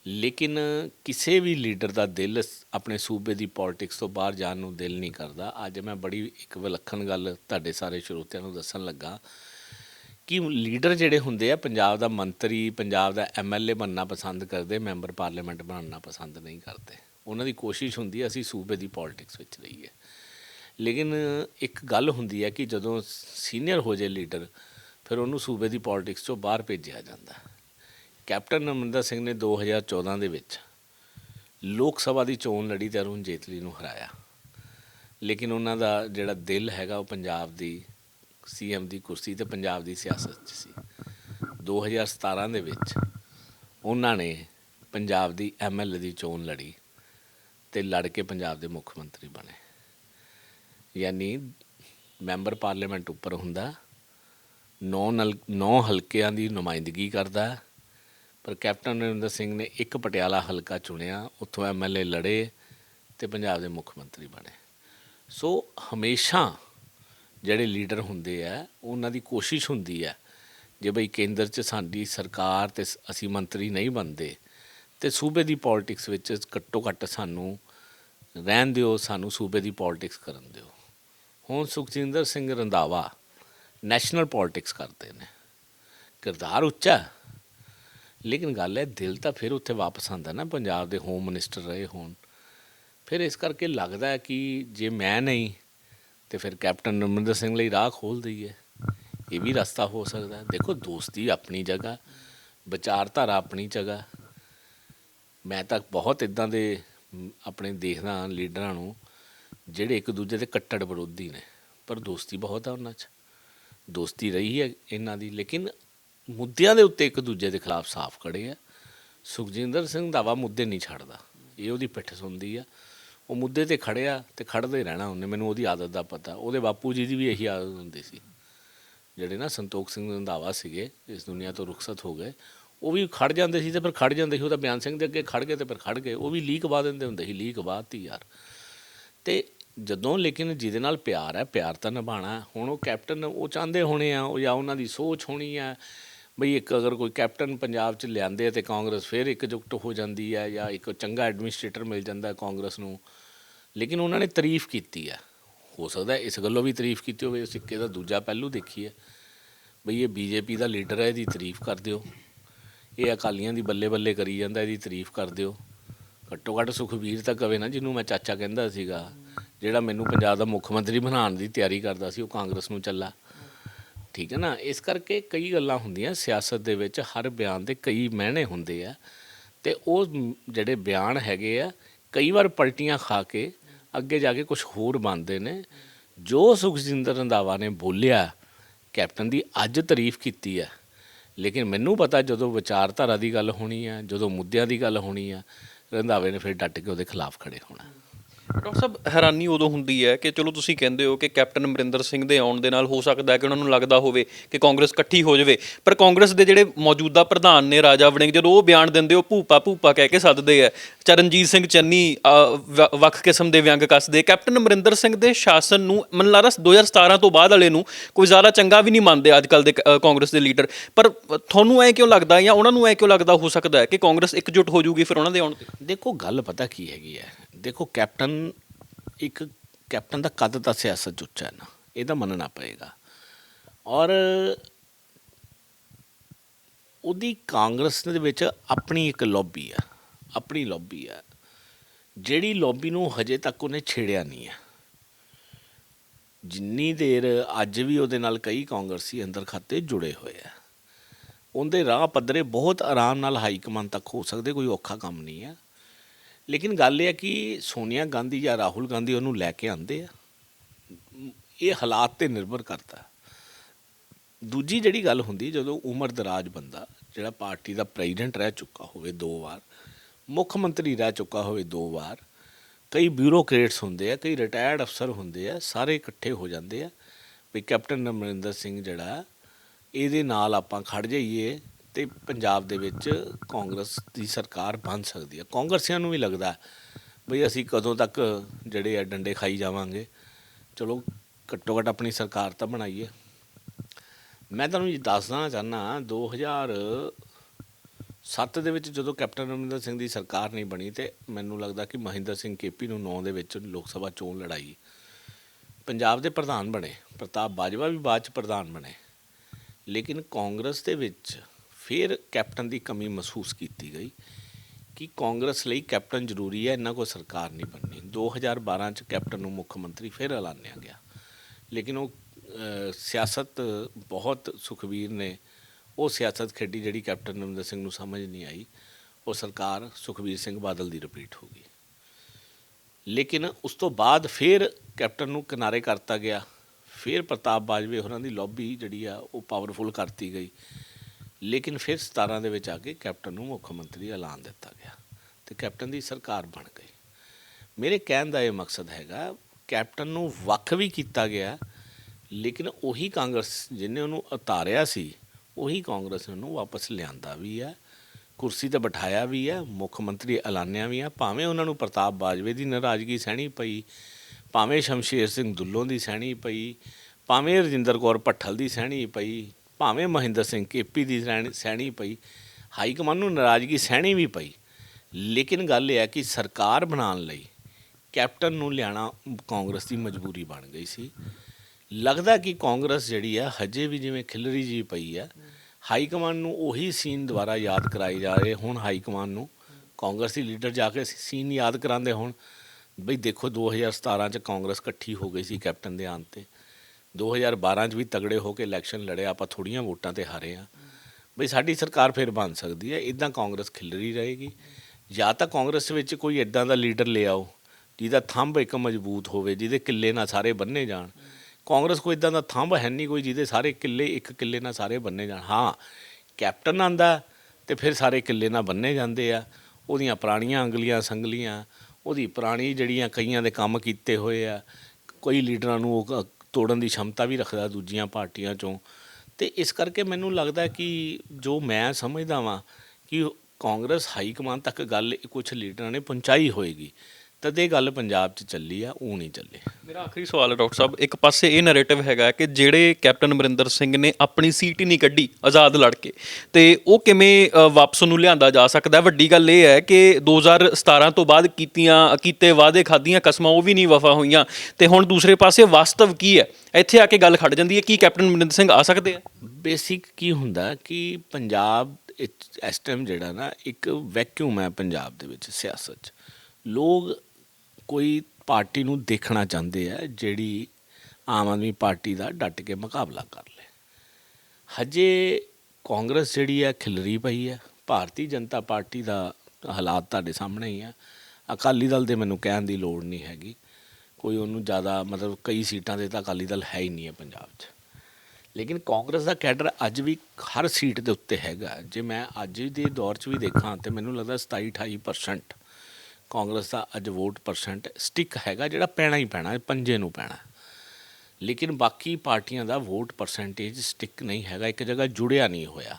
ਲੇਕਿਨ ਕਿਸੇ ਵੀ ਲੀਡਰ ਦਾ ਦਿਲ ਆਪਣੇ ਸੂਬੇ ਦੀ ਪੋਲਿਟਿਕਸ ਤੋਂ ਬਾਹਰ ਜਾਣ ਨੂੰ ਦਿਲ ਨਹੀਂ ਕਰਦਾ। ਅੱਜ ਮੈਂ ਬੜੀ ਇੱਕ ਵਿਲੱਖਣ ਗੱਲ ਤੁਹਾਡੇ ਸਾਰੇ ਸਰੋਤਿਆਂ ਨੂੰ ਦੱਸਣ ਲੱਗਾ। ਕਿ ਲੀਡਰ ਜਿਹੜੇ ਹੁੰਦੇ ਆ, ਪੰਜਾਬ ਦਾ ਮੰਤਰੀ, ਪੰਜਾਬ ਦਾ ਐਮਐਲਏ ਬਣਨਾ ਪਸੰਦ ਕਰਦੇ, ਮੈਂਬਰ ਪਾਰਲੀਮੈਂਟ ਬਣਨਾ ਪਸੰਦ ਨਹੀਂ ਕਰਦੇ। ਉਹਨਾਂ ਦੀ ਕੋਸ਼ਿਸ਼ ਹੁੰਦੀ ਹੈ ਅਸੀਂ ਸੂਬੇ ਦੀ ਪੋਲਿਟਿਕਸ ਵਿੱਚ ਰਹੀਏ। ਲੇਕਿਨ ਇੱਕ ਗੱਲ ਹੁੰਦੀ ਹੈ ਕਿ ਜਦੋਂ ਸੀਨੀਅਰ ਹੋ ਜਾਏ ਲੀਡਰ, ਫਿਰ ਉਹਨੂੰ ਸੂਬੇ ਦੀ ਪੋਲਿਟਿਕਸ ਤੋਂ ਬਾਹਰ ਭੇਜਿਆ ਜਾਂਦਾ। ਕੈਪਟਨ ਅਮਰਿੰਦਰ ਸਿੰਘ ਨੇ 2014 ਦੇ ਵਿੱਚ ਲੋਕ ਸਭਾ ਦੀ ਚੋਣ ਲੜੀ ਤੇ ਅਰੁਣ ਜੇਤਲੀ ਨੂੰ ਹਰਾਇਆ। ਲੇਕਿਨ ਉਹਨਾਂ ਦਾ ਜਿਹੜਾ ਦਿਲ ਹੈਗਾ, ਉਹ ਪੰਜਾਬ ਦੀ ਸੀਐਮ ਦੀ ਕੁਰਸੀ ਤੇ ਪੰਜਾਬ ਦੀ ਸਿਆਸਤ 'ਚ ਸੀ। 2017 ਦੇ ਵਿੱਚ ਉਹਨਾਂ ਨੇ ਪੰਜਾਬ ਦੀ ਐਮਐਲਏ ਦੀ ਚੋਣ ਲੜੀ ਤੇ ਲੜ ਕੇ ਪੰਜਾਬ ਦੇ ਮੁੱਖ ਮੰਤਰੀ ਬਣੇ। ਯਾਨੀ ਮੈਂਬਰ ਪਾਰਲੀਮੈਂਟ ਉੱਪਰ ਹੁੰਦਾ, ਨੌ ਨਲ, ਨੌ ਹਲਕਿਆਂ ਦੀ ਨੁਮਾਇੰਦਗੀ ਕਰਦਾ, ਪਰ ਕੈਪਟਨ ਅਮਰਿੰਦਰ ਸਿੰਘ ਨੇ ਇੱਕ ਪਟਿਆਲਾ ਹਲਕਾ ਚੁਣਿਆ, ਉੱਥੋਂ ਐਮਐਲਏ ਲੜੇ ਤੇ ਪੰਜਾਬ ਦੇ ਮੁੱਖ ਮੰਤਰੀ ਬਣੇ। ਸੋ ਹਮੇਸ਼ਾ ਜਿਹੜੇ ਲੀਡਰ ਹੁੰਦੇ ਆ, ਉਹਨਾਂ ਦੀ ਕੋਸ਼ਿਸ਼ ਹੁੰਦੀ ਹੈ ਜੇ ਬਈ ਕੇਂਦਰ 'ਚ ਸਾਡੀ ਸਰਕਾਰ ਤੇ ਸ- ਅਸੀਂ ਮੰਤਰੀ ਨਹੀਂ ਬਣਦੇ, ਤੇ ਸੂਬੇ ਦੀ ਪੋਲਿਟਿਕਸ ਵਿੱਚ ਘੱਟੋ ਘੱਟ ਸਾਨੂੰ ਰਹਿਣ ਦਿਓ, ਸਾਨੂੰ ਸੂਬੇ ਦੀ ਪੋਲਿਟਿਕਸ ਕਰਨ ਦਿਓ। ਹੁਣ ਸੁਖਜਿੰਦਰ ਸਿੰਘ ਰੰਧਾਵਾ ਨੈਸ਼ਨਲ ਪੋਲਿਟਿਕਸ ਕਰਦੇ ਨੇ। ਕਿਰਦਾਰ ਉੱਚਾ, ਲੇਕਿਨ ਗੱਲ ਹੈ ਦਿਲ ਤਾਂ ਫਿਰ ਉੱਥੇ ਵਾਪਸ ਆਉਂਦਾ ਨਾ, ਪੰਜਾਬ ਦੇ ਹੋਮ ਮਿਨਿਸਟਰ ਰਹੇ ਹੋਣ। ਫਿਰ ਇਸ ਕਰਕੇ ਲੱਗਦਾ ਕਿ ਜੇ ਮੈਂ ਨਹੀਂ ਤੇ ਫਿਰ ਕੈਪਟਨ ਅਮਰਿੰਦਰ ਸਿੰਘ ਲਈ ਰਾਹ ਖੋਲ ਦਈਏ। ਇਹ ਵੀ ਰਸਤਾ ਹੋ ਸਕਦਾ ਦੇਖੋ, ਦੋਸਤੀ ਆਪਣੀ ਜਗ੍ਹਾ, ਵਿਚਾਰਧਾਰਾ ਆਪਣੀ ਜਗ੍ਹਾ। ਮੈਂ ਤਾਂ ਬਹੁਤ ਇਦਾਂ ਦੇ ਆਪਣੇ ਦੇਖਦਾ ਹਾਂ ਲੀਡਰਾਂ ਨੂੰ, ਜਿਹੜੇ ਇੱਕ ਦੂਜੇ ਦੇ ਕੱਟੜ ਵਿਰੋਧੀ ਨੇ। ਪਰ ਦੋਸਤੀ ਬਹੁਤ ਆ ਉਹਨਾਂ 'ਚ। ਦੋਸਤੀ ਰਹੀ ਹੈ ਇਹਨਾਂ ਦੀ, ਲੇਕਿਨ ਮੁੱਦਿਆਂ ਦੇ ਉੱਤੇ ਇੱਕ ਦੂਜੇ ਦੇ ਖਿਲਾਫ ਸਾਫ਼ ਖੜੇ ਆ। ਸੁਖਜਿੰਦਰ ਸਿੰਘ ਦਾਵਾ ਮੁੱਦੇ ਨਹੀਂ ਛੱਡਦਾ। ਇਹ ਉਹਦੀ ਪਿੱਠ ਸੁਣਦੀ ਆ। ਉਹ ਮੁੱਦੇ ਤੇ ਖੜਿਆ ਤੇ ਖੜਦੇ ਰਹਿਣਾ ਉਹਨੇ, ਮੈਨੂੰ ਉਹਦੀ ਆਦਤ ਦਾ ਪਤਾ। ਉਹਦੇ ਬਾਪੂ ਜੀ ਦੀ ਵੀ ਇਹੀ ਆਦਤ ਹੁੰਦੀ ਸੀ। ਜਿਹੜੇ ਨਾ ਸੰਤੋਖ ਸਿੰਘ ਰੰਧਾਵਾ ਸੀਗੇ, ਇਸ ਦੁਨੀਆ ਤੋਂ ਰੁਖਸਤ ਹੋ ਗਏ, ਉਹ ਵੀ ਖੜ ਜਾਂਦੇ ਸੀ ਤੇ ਫਿਰ ਖੜ ਜਾਂਦੇ ਸੀ। ਉਹਦਾ ਬਿਆਨ ਸਿੰਘ ਦੇ ਅੱਗੇ ਖੜ ਗਏ ਤੇ ਫਿਰ ਖੜ ਗਏ। ਉਹ ਵੀ ਲੀਕ ਪਾ ਦਿੰਦੇ ਹੁੰਦੇ ਸੀ, ਲੀਕ ਬਾਤੀ ਯਾਰ। ਤੇ ਜਦੋਂ, ਲੇਕਿਨ ਜਿਹਦੇ ਨਾਲ ਪਿਆਰ ਹੈ, ਪਿਆਰ ਤਾਂ ਨਿਭਾਣਾ ਹੁਣ ਉਹ ਕੈਪਟਨ ਉਹ ਚਾਹੁੰਦੇ ਹੋਣੇ ਆ, ਉਹ ਜਾਂ ਉਹਨਾਂ ਦੀ ਸੋਚ ਹੋਣੀ ਆ ਬਈ ਇੱਕ ਅਗਰ ਕੋਈ ਕੈਪਟਨ ਪੰਜਾਬ 'ਚ ਲਿਆਂਦੇ ਆ ਤੇ ਕਾਂਗਰਸ ਫਿਰ ਇਕਜੁੱਟ ਹੋ ਜਾਂਦੀ ਹੈ ਜਾਂ ਇੱਕ ਚੰਗਾ ਐਡਮਿਨਿਸਟ੍ਰੇਟਰ ਮਿਲ ਜਾਂਦਾ ਕਾਂਗਰਸ ਨੂੰ, ਲੇਕਿਨ ਉਹਨਾਂ ਨੇ ਤਾਰੀਫ ਕੀਤੀ ਹੈ ਹੋ ਸਕਦਾ ਇਸ ਗੱਲੋਂ ਵੀ ਤਾਰੀਫ ਕੀਤੀ ਹੋਵੇ, ਸਿੱਕੇ ਦਾ ਦੂਜਾ ਪਹਿਲੂ ਦੇਖੀਏ। ਬਈ ਇਹ ਬੀਜੇਪੀ ਦਾ ਲੀਡਰ ਹੈ ਇਹਦੀ ਤਾਰੀਫ ਕਰ ਦਿਓ। ਇਹ ਅਕਾਲੀਆਂ ਦੀ ਬੱਲੇ ਬੱਲੇ ਕਰੀ ਜਾਂਦਾ, ਇਹਦੀ ਤਾਰੀਫ ਕਰ ਦਿਓ। ਘੱਟੋ ਘੱਟ ਸੁਖਬੀਰ ਤਾਂ ਕਵੇ ਨਾ, ਜਿਹਨੂੰ ਮੈਂ ਚਾਚਾ ਕਹਿੰਦਾ ਸੀਗਾ, ਜਿਹੜਾ ਮੈਨੂੰ ਪੰਜਾਬ ਦਾ ਮੁੱਖ ਮੰਤਰੀ ਬਣਾਉਣ ਦੀ ਤਿਆਰੀ ਕਰਦਾ ਸੀ, ਉਹ ਕਾਂਗਰਸ ਨੂੰ ਚੱਲਾ। ਠੀਕ ਹੈ ਨਾ? ਇਸ ਕਰਕੇ ਕਈ ਗੱਲਾਂ ਹੁੰਦੀਆਂ ਸਿਆਸਤ ਦੇ ਵਿੱਚ, ਹਰ ਬਿਆਨ ਦੇ ਕਈ ਮਹਿਣੇ ਹੁੰਦੇ ਆ ਤੇ ਉਹ ਜਿਹੜੇ ਬਿਆਨ ਹੈਗੇ ਆ, ਕਈ ਵਾਰ ਪਲਟੀਆਂ ਖਾ ਕੇ ਅੱਗੇ ਜਾ ਕੇ ਕੁਝ ਹੋਰ ਬਣਦੇ ਨੇ। ਜੋ ਸੁਖਜਿੰਦਰ ਰੰਧਾਵਾ ਨੇ ਬੋਲਿਆ, ਕੈਪਟਨ ਦੀ ਅੱਜ ਤਾਰੀਫ ਕੀਤੀ ਹੈ ਲੇਕਿਨ ਮੈਨੂੰ ਪਤਾ ਜਦੋਂ ਵਿਚਾਰਧਾਰਾ ਦੀ ਗੱਲ ਹੋਣੀ ਆ, ਜਦੋਂ ਮੁੱਦਿਆਂ ਦੀ ਗੱਲ ਹੋਣੀ ਆ, ਰੰਧਾਵੇ ਨੇ ਫਿਰ ਡਟ ਕੇ ਉਹਦੇ ਖਿਲਾਫ ਖੜੇ ਹੋਣਾ। ਡਾਕਟਰ ਸਾਹਿਬ, ਹੈਰਾਨੀ ਉਦੋਂ ਹੁੰਦੀ ਹੈ ਕਿ ਚਲੋ ਤੁਸੀਂ ਕਹਿੰਦੇ ਹੋ ਕਿ ਕੈਪਟਨ ਅਮਰਿੰਦਰ ਸਿੰਘ ਦੇ ਆਉਣ ਦੇ ਨਾਲ ਹੋ ਸਕਦਾ ਹੈ ਕਿ ਉਹਨਾਂ ਨੂੰ ਲੱਗਦਾ ਹੋਵੇ ਕਿ ਕਾਂਗਰਸ ਇਕੱਠੀ ਹੋ ਜਾਵੇ। ਪਰ ਕਾਂਗਰਸ ਦੇ ਜਿਹੜੇ ਮੌਜੂਦਾ ਪ੍ਰਧਾਨ ਨੇ ਰਾਜਾ ਵੜਿੰਗ, ਜਦੋਂ ਉਹ ਬਿਆਨ ਦਿੰਦੇ, ਉਹ ਭੂਪਾ ਭੂਪਾ ਕਹਿ ਕੇ ਸੱਦਦੇ ਆ ਚਰਨਜੀਤ ਸਿੰਘ ਚੰਨੀ ਵੱਖ ਕਿਸਮ ਦੇ ਵਿਅੰਗ ਕੱਸਦੇ। ਕੈਪਟਨ ਅਮਰਿੰਦਰ ਸਿੰਘ ਦੇ ਸ਼ਾਸਨ ਨੂੰ ਮੈਨੂੰ ਲੱਗਦਾ 2017 ਤੋਂ ਬਾਅਦ ਵਾਲੇ ਨੂੰ ਕੋਈ ਜ਼ਿਆਦਾ ਚੰਗਾ ਵੀ ਨਹੀਂ ਮੰਨਦੇ ਅੱਜ ਕੱਲ ਦੇ ਕ- ਕਾਂਗਰਸ ਦੇ ਲੀਡਰ। ਪਰ ਤੁਹਾਨੂੰ ਐ ਕਿਉਂ ਲੱਗਦਾ ਜਾਂ ਉਹਨਾਂ ਨੂੰ ਐ ਕਿਉਂ ਲੱਗਦਾ ਹੋ ਸਕਦਾ ਹੈ ਕਿ ਕਾਂਗਰਸ ਇਕਜੁੱਟ ਹੋ ਜਾਊਗੀ ਫਿਰ ਉਹਨਾਂ ਦੇ ਆਉਣ ਤੇ? ਦੇਖੋ, ਗੱਲ ਪਤਾ ਕੀ ਹੈਗੀ ਹੈ? ਦੇਖੋ, ਕੈਪਟਨ ਇੱਕ ਕੈਪਟਨ ਦਾ ਕੱਦ ਤਾਂ ਸਿਆਸਤ 'ਚ ਉੱਚਾ ਹੈ ਨਾ ਇਹਦਾ ਮੰਨਣਾ ਪਏਗਾ। ਔਰ ਉਹਦੀ ਕਾਂਗਰਸ ਦੇ ਵਿੱਚ ਆਪਣੀ ਇੱਕ ਲੌਬੀ ਆ, ਆਪਣੀ ਲੌਬੀ ਆ, ਜਿਹੜੀ ਲੌਬੀ ਨੂੰ ਹਜੇ ਤੱਕ ਉਹਨੇ ਛੇੜਿਆ ਨਹੀਂ ਹੈ ਜਿੰਨੀ ਦੇਰ ਅੱਜ ਵੀ ਉਹਦੇ ਨਾਲ ਕਈ ਕਾਂਗਰਸੀ ਅੰਦਰ ਖਾਤੇ ਜੁੜੇ ਹੋਏ ਆ, ਉਹਦੇ ਰਾਹ ਪੱਧਰੇ ਬਹੁਤ ਆਰਾਮ ਨਾਲ ਹਾਈ ਕਮਾਨ ਤੱਕ ਹੋ ਸਕਦੇ, ਕੋਈ ਔਖਾ ਕੰਮ ਨਹੀਂ ਹੈ ਲੇਕਿਨ ਗੱਲ ਇਹ ਹੈ ਕਿ ਸੋਨੀਆ ਗਾਂਧੀ ਜਾਂ ਰਾਹੁਲ ਗਾਂਧੀ ਉਹਨੂੰ ਲੈ ਕੇ ਆਂਦੇ ਆ। ਇਹ ਹਾਲਾਤ ਤੇ ਨਿਰਭਰ ਕਰਦਾ। ਦੂਜੀ ਜਿਹੜੀ ਗੱਲ ਹੁੰਦੀ ਜਦੋਂ ਉਮਰ ਦਰਾਜ ਬੰਦਾ, ਜਿਹੜਾ ਪਾਰਟੀ ਦਾ ਪ੍ਰੈਜ਼ੀਡੈਂਟ ਰਹਿ ਚੁੱਕਾ ਹੋਵੇ ਦੋ ਵਾਰ, ਮੁੱਖ ਮੰਤਰੀ ਰਹਿ ਚੁੱਕਾ ਹੋਵੇ ਦੋ ਵਾਰ, ਕਈ ਬਿਊਰੋਕ੍ਰੇਟਸ ਹੁੰਦੇ ਆ, ਕਈ ਰਿਟਾਇਰਡ ਅਫਸਰ ਹੁੰਦੇ ਆ, ਸਾਰੇ ਇਕੱਠੇ ਹੋ ਜਾਂਦੇ ਆ। ਵੀ ਕੈਪਟਨ ਅਮਰਿੰਦਰ ਸਿੰਘ ਜਿਹੜਾ, ਇਹਦੇ ਨਾਲ ਆਪਾਂ ਖੜ ਜਾਈਏ ਤੇ ਪੰਜਾਬ ਦੇ ਵਿੱਚ ਕਾਂਗਰਸ ਦੀ ਸਰਕਾਰ ਬਣ ਸਕਦੀ ਹੈ। ਕਾਂਗਰਸੀਆਂ ਨੂੰ ਵੀ ਲੱਗਦਾ ਬਈ ਅਸੀਂ ਕਦੋਂ ਤੱਕ ਜਿਹੜੇ ਆ ਡੰਡੇ ਖਾਈ ਜਾਵਾਂਗੇ। ਚਲੋ, ਘੱਟੋ ਘੱਟ ਆਪਣੀ ਸਰਕਾਰ ਤਾਂ ਬਣਾਈਏ। ਮੈਂ ਤੁਹਾਨੂੰ ਇਹ ਦੱਸਣਾ ਚਾਹਨਾ 2007 ਦੇ ਵਿੱਚ ਜਦੋਂ ਕੈਪਟਨ ਅਮਰਿੰਦਰ ਸਿੰਘ ਦੀ ਸਰਕਾਰ ਨਹੀਂ ਬਣੀ ਤੇ ਮੈਨੂੰ ਲੱਗਦਾ ਕਿ ਮਹਿੰਦਰ ਸਿੰਘ ਕੇਪੀ ਨੂੰ 9 ਦੇ ਵਿੱਚ ਲੋਕ ਸਭਾ ਚੋਣ ਲੜਾਈ। ਪੰਜਾਬ ਦੇ ਪ੍ਰਧਾਨ ਬਣੇ, ਪ੍ਰਤਾਪ ਬਾਜਵਾ ਵੀ ਬਾਅਦ ਚ ਪ੍ਰਧਾਨ ਬਣੇ। ਲੇਕਿਨ ਕਾਂਗਰਸ ਦੇ ਵਿੱਚ ਫਿਰ ਕੈਪਟਨ ਦੀ ਕਮੀ ਮਹਿਸੂਸ ਕੀਤੀ ਗਈ ਕਿ ਕਾਂਗਰਸ ਲਈ ਕੈਪਟਨ ਜ਼ਰੂਰੀ ਹੈ, ਇਹਨਾਂ ਕੋਲ ਸਰਕਾਰ ਨਹੀਂ ਬਣਨੀ। 2012 ਚ ਕੈਪਟਨ ਨੂੰ ਮੁੱਖ ਮੰਤਰੀ ਫਿਰ ਐਲਾਨਿਆ ਗਿਆ। ਲੇਕਿਨ ਉਹ ਸਿਆਸਤ ਬਹੁਤ ਸੁਖਬੀਰ ਨੇ। ਉਹ ਸਿਆਸਤ ਖੇਡੀ ਜਿਹੜੀ ਕੈਪਟਨ ਅਮਰਿੰਦਰ ਸਿੰਘ ਨੂੰ ਸਮਝ ਨਹੀਂ ਆਈ, ਉਹ ਸਰਕਾਰ ਸੁਖਬੀਰ ਸਿੰਘ ਬਾਦਲ ਦੀ ਰਿਪੀਟ ਹੋ ਗਈ। ਲੇਕਿਨ ਉਸ ਤੋਂ ਬਾਅਦ ਫਿਰ ਕੈਪਟਨ ਨੂੰ ਕਿਨਾਰੇ ਕਰਤਾ ਗਿਆ। ਫਿਰ ਪ੍ਰਤਾਪ ਬਾਜਵੇ ਹੋਰਾਂ ਦੀ ਲੌਬੀ ਜਿਹੜੀ ਆ, ਉਹ ਪਾਵਰਫੁਲ ਕਰਤੀ ਗਈ। ਲੇਕਿਨ ਫਿਰ 17 ਦੇ ਵਿੱਚ ਆ ਕੇ ਕੈਪਟਨ ਨੂੰ ਮੁੱਖ ਮੰਤਰੀ ਐਲਾਨ ਦਿੱਤਾ ਗਿਆ ਤੇ ਕੈਪਟਨ ਦੀ ਸਰਕਾਰ ਬਣ ਗਈ। ਮੇਰੇ ਕਹਿਣ ਦਾ ਇਹ ਮਕਸਦ ਹੈਗਾ, ਕੈਪਟਨ ਨੂੰ ਵੱਖ ਵੀ ਕੀਤਾ ਗਿਆ, ਲੇਕਿਨ ਉਹੀ ਕਾਂਗਰਸ ਜਿਹਨੇ ਉਹਨੂੰ ਉਤਾਰਿਆ ਸੀ, ਉਹੀ ਕਾਂਗਰਸ ਨੇ ਉਹਨੂੰ ਵਾਪਸ ਲਿਆਂਦਾ ਵੀ ਹੈ, ਕੁਰਸੀ ਤੇ ਬਿਠਾਇਆ ਵੀ ਹੈ, ਮੁੱਖ ਮੰਤਰੀ ਐਲਾਨਿਆ ਵੀ ਆ ਭਾਵੇਂ ਉਹਨਾਂ ਨੂੰ ਪ੍ਰਤਾਪ ਬਾਜਵੇ ਦੀ ਨਾਰਾਜ਼ਗੀ ਸਹਿਣੀ ਪਈ, ਭਾਵੇਂ ਸ਼ਮਸ਼ੇਰ ਸਿੰਘ ਦੁੱਲੋਂ ਦੀ ਸਹਿਣੀ ਪਈ, ਭਾਵੇਂ ਰਜਿੰਦਰ ਕੌਰ ਭੱਠਲ ਦੀ ਸਹਿਣੀ ਪਈ ਭਾਵੇਂ ਮਹਿੰਦਰ ਸਿੰਘ ਕੇਪੀ ਦੀ ਸਹਿਣੀ- ਸਹਿਣੀ ਪਈ, ਹਾਈ ਕਮਾਂਡ ਨੂੰ ਨਾਰਾਜ਼ਗੀ ਸਹਿਣੀ ਵੀ ਪਈ। ਲੇਕਿਨ ਗੱਲ ਇਹ ਹੈ ਕਿ ਸਰਕਾਰ ਬਣਾਉਣ ਲਈ ਕੈਪਟਨ ਨੂੰ ਲਿਆਣਾ ਕਾਂਗਰਸ ਦੀ ਮਜਬੂਰੀ ਬਣ ਗਈ ਸੀ। ਲੱਗਦਾ ਕਿ ਕਾਂਗਰਸ ਜਿਹੜੀ ਆ, ਹਜੇ ਵੀ ਜਿਵੇਂ ਖਿਲਰੀ ਜੀ ਪਈ ਆ, ਹਾਈ ਕਮਾਨ ਨੂੰ ਉਹੀ ਸੀਨ ਦੁਬਾਰਾ ਯਾਦ ਕਰਾਈ ਜਾ ਰਹੇ ਹੁਣ, ਹਾਈ ਕਮਾਂਡ ਨੂੰ। ਕਾਂਗਰਸ ਦੀ ਲੀਡਰ ਜਾ ਕੇ ਸੀਨ ਯਾਦ ਕਰਾਉਂਦੇ ਹੁਣ, ਬਈ ਦੇਖੋ 2017 ਚ ਕਾਂਗਰਸ ਇਕੱਠੀ ਹੋ ਗਈ ਸੀ ਕੈਪਟਨ ਦੇ ਆਉਣ ਤੇ। 2012 ਚ ਵੀ ਤਗੜੇ ਹੋ ਕੇ ਇਲੈਕਸ਼ਨ ਲੜੇ, ਆਪਾਂ ਥੋੜੀਆਂ ਵੋਟਾਂ ਤੇ ਹਾਰੇ ਆ ਬਈ ਸਾਡੀ ਸਰਕਾਰ ਫਿਰ ਬਣ ਸਕਦੀ ਹੈ, ਇਦਾਂ ਕਾਂਗਰਸ ਖਿਲਰੀ ਰਹੇਗੀ। ਜਾਂ ਤਾਂ ਕਾਂਗਰਸ ਵਿੱਚ ਕੋਈ ਇਦਾਂ ਦਾ ਲੀਡਰ ਲੈ ਆਓ, ਜਿਹਦਾ ਥੰਬ ਇੱਕ ਮਜ਼ਬੂਤ ਹੋਵੇ, ਜਿਹਦੇ ਕਿੱਲੇ ਨਾਲ ਸਾਰੇ ਬੰਨੇ ਜਾਣ। ਕਾਂਗਰਸ ਕੋਈ ਇਦਾਂ ਦਾ ਥੰਬ ਹੈ ਨਹੀਂ ਕੋਈ, ਜਿਹਦੇ ਸਾਰੇ ਕਿੱਲੇ ਇੱਕ ਕਿੱਲੇ ਨਾਲ ਸਾਰੇ ਬੰਨੇ ਜਾਣ। ਹਾਂ, ਕੈਪਟਨ ਆਂਦਾ ਤੇ ਫਿਰ ਸਾਰੇ ਕਿੱਲੇ ਨਾਲ ਬੰਨੇ ਜਾਂਦੇ ਆ। ਉਹਦੀਆਂ ਪੁਰਾਣੀਆਂ ਅੰਗਲੀਆਂ ਸੰਗਲੀਆਂ ਉਹਦੀ ਪੁਰਾਣੀ ਜਿਹੜੀਆਂ ਕਈਆਂ ਦੇ ਕੰਮ ਕੀਤੇ ਹੋਏ ਆ, ਕੋਈ ਲੀਡਰਾਂ ਨੂੰ ਉਹ ਤੋੜਨ ਦੀ ਸ਼ਮਤਾ ਵੀ ਰੱਖਦਾ ਦੂਜੀਆਂ ਪਾਰਟੀਆਂ ਚੋਂ। ਤੇ ਇਸ ਕਰਕੇ ਮੈਨੂੰ ਲੱਗਦਾ ਕਿ ਜੋ ਮੈਂ ਸਮਝਦਾ ਵਾਂ ਕਿ ਕਾਂਗਰਸ ਹਾਈ ਕਮਾਨ ਤੱਕ ਗੱਲ ਕੁਝ ਲੀਡਰਾਂ ਨੇ ਪਹੁੰਚਾਈ ਹੋਏਗੀ। ਤਦ ਇਹ ਗੱਲ ਪੰਜਾਬ 'ਚ ਚੱਲੀ ਆ ਉਹ ਨਹੀਂ ਚੱਲੇ। ਮੇਰਾ ਆਖਰੀ ਸਵਾਲ ਹੈ ਡਾਕਟਰ ਸਾਹਿਬ ਇੱਕ ਪਾਸੇ ਇਹ ਨੈਰੇਟਿਵ ਹੈਗਾ ਕਿ ਜਿਹੜੇ ਕੈਪਟਨ ਅਮਰਿੰਦਰ ਸਿੰਘ ਨੇ ਆਪਣੀ ਸੀਟ ਹੀ ਨਹੀਂ ਕੱਢੀ ਆਜ਼ਾਦ ਲੜ ਕੇ ਤੇ ਉਹ ਕਿਵੇਂ ਵਾਪਸ ਨੂੰ ਲਿਆਂਦਾ ਜਾ ਸਕਦਾ? ਵੱਡੀ ਗੱਲ ਇਹ ਹੈ ਕਿ 2017 ਤੋਂ ਬਾਅਦ ਕੀਤੀਆਂ ਕੀਤੇ ਵਾਅਦੇ ਖਾਦੀਆਂ ਕਸਮਾਂ ਉਹ ਵੀ ਨਹੀਂ ਵਫਾ ਹੋਈਆਂ। ਤੇ ਹੁਣ ਦੂਸਰੇ ਪਾਸੇ ਵਾਸਤਵ ਕੀ ਹੈ? ਇੱਥੇ ਆ ਕੇ ਗੱਲ ਖੜ ਜਾਂਦੀ ਹੈ ਕੀ ਕੈਪਟਨ ਅਮਰਿੰਦਰ ਸਿੰਘ ਆ ਸਕਦੇ ਆ ਬੇਸਿਕ ਕੀ ਹੁੰਦਾ ਕਿ ਪੰਜਾਬ ਇਸ ਟਾਈਮ ਜਿਹੜਾ ਨਾ ਇੱਕ ਵੈਕਿਊਮ ਹੈ ਪੰਜਾਬ ਦੇ ਵਿੱਚ ਸਿਆਸਤ 'ਚ। ਲੋਕ ਕੋਈ ਪਾਰਟੀ ਨੂੰ ਦੇਖਣਾ ਚਾਹੁੰਦੇ ਆ, ਜਿਹੜੀ ਆਮ ਆਦਮੀ ਪਾਰਟੀ ਦਾ ਡਟ ਕੇ ਮੁਕਾਬਲਾ ਕਰ ਲੇ। ਹਜੇ ਕਾਂਗਰਸ ਜਿਹੜੀ ਹੈ ਖਿਲਰੀ ਪਈ ਹੈ ਭਾਰਤੀ ਜਨਤਾ ਪਾਰਟੀ ਦਾ ਹਾਲਾਤ ਤੁਹਾਡੇ ਸਾਹਮਣੇ ਹੀ ਆ। ਅਕਾਲੀ ਦਲ ਦੇ ਮੈਨੂੰ ਕਹਿਣ ਦੀ ਲੋੜ ਨਹੀਂ ਹੈਗੀ। ਕੋਈ ਉਹਨੂੰ ਜ਼ਿਆਦਾ ਮਤਲਬ ਕਈ ਸੀਟਾਂ ਤੇ ਤਾਂ ਅਕਾਲੀ ਦਲ ਹੈ ਹੀ ਨਹੀਂ ਹੈ ਪੰਜਾਬ 'ਚ। ਲੇਕਿਨ ਕਾਂਗਰਸ ਦਾ ਕੈਡਰ ਅੱਜ ਵੀ ਹਰ ਸੀਟ ਦੇ ਉੱਤੇ ਹੈਗਾ। ਜੇ ਮੈਂ ਅੱਜ ਦੇ ਦੌਰ 'ਚ ਵੀ ਦੇਖਾਂ ਤੇ ਮੈਨੂੰ ਲੱਗਦਾ 27 28% ਕਾਂਗਰਸ ਦਾ ਅੱਜ ਵੋਟ ਪਰਸੈਂਟ ਸਟਿਕ ਹੈਗਾ ਜਿਹੜਾ ਪੈਣਾ ਹੀ ਪੈਣਾ, ਪੰਜੇ ਨੂੰ ਪੈਣਾ। ਲੇਕਿਨ ਬਾਕੀ ਪਾਰਟੀਆਂ ਦਾ ਵੋਟ ਪਰਸੈਂਟੇਜ ਸਟਿਕ ਨਹੀਂ ਹੈਗਾ, ਇੱਕ ਜਗ੍ਹਾ ਜੁੜਿਆ ਨਹੀਂ ਹੋਇਆ।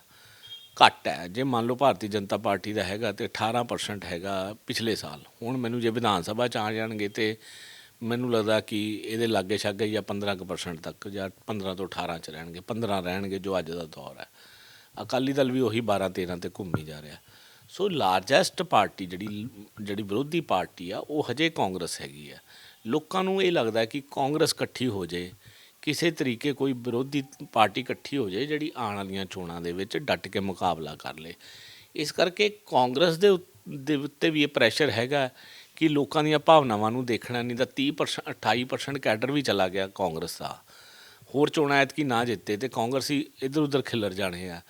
ਘੱਟ ਹੈ। ਜੇ ਮੰਨ ਲਓ ਭਾਰਤੀ ਜਨਤਾ ਪਾਰਟੀ ਦਾ ਹੈਗਾ ਤੇ 18% ਹੈਗਾ ਪਿਛਲੇ ਸਾਲ। ਹੁਣ ਮੈਨੂੰ ਜੇ ਵਿਧਾਨ ਸਭਾ ਚ ਆ ਜਾਣਗੇ ਤੇ ਮੈਨੂੰ ਲੱਗਦਾ ਕਿ ਇਹਦੇ ਲਾਗੇ ਛਾਗੇ ਜਾਂ 15% ਤੱਕ ਜਾਂ 15 ਤੋਂ 18 ਚ ਰਹਿਣਗੇ। 15 ਰਹਿਣਗੇ ਜੋ ਅੱਜ ਦਾ ਦੌਰ ਹੈ। ਅਕਾਲੀ ਦਲ ਵੀ ਉਹੀ 12 13 ਤੇ ਘੁੰਮੀ ਜਾ ਰਿਹਾ। ਸੋ ਲਾਰਜੈਸਟ ਪਾਰਟੀ ਜਿਹੜੀ ਜਿਹੜੀ ਵਿਰੋਧੀ ਪਾਰਟੀ ਆ, ਉਹ ਹਜੇ ਕਾਂਗਰਸ ਹੈਗੀ ਆ। ਲੋਕਾਂ ਨੂੰ ਇਹ ਲੱਗਦਾ ਕਿ ਕਾਂਗਰਸ ਇਕੱਠੀ ਹੋ ਜੇ, ਕਿਸੇ ਤਰੀਕੇ ਕੋਈ ਵਿਰੋਧੀ ਪਾਰਟੀ ਇਕੱਠੀ ਹੋ ਜੇ ਜਿਹੜੀ ਆਉਣ ਵਾਲੀਆਂ ਚੋਣਾਂ ਦੇ ਵਿੱਚ ਡਟ ਕੇ ਮੁਕਾਬਲਾ ਕਰ ਲੇ। ਇਸ ਕਰਕੇ ਕਾਂਗਰਸ ਦੇ ਉ- ਦੇ ਉੱਤੇ ਵੀ ਇਹ ਪ੍ਰੈਸ਼ਰ ਹੈਗਾ ਕਿ ਲੋਕਾਂ ਦੀਆਂ ਭਾਵਨਾਵਾਂ ਨੂੰ ਦੇਖਣਾ, ਨਹੀਂ ਤਾਂ 30% 28% ਕੈਡਰ ਵੀ ਚਲਾ ਗਿਆ ਕਾਂਗਰਸ ਦਾ। ਹੋਰ ਚੋਣਾਂ ਐਤਕੀ ਨਾ ਜਿੱਤੇ ਤੇ ਕਾਂਗਰਸੀ ਇਧਰ ਉਧਰ ਖਿਲਰ ਜਾਣੇ ਆ।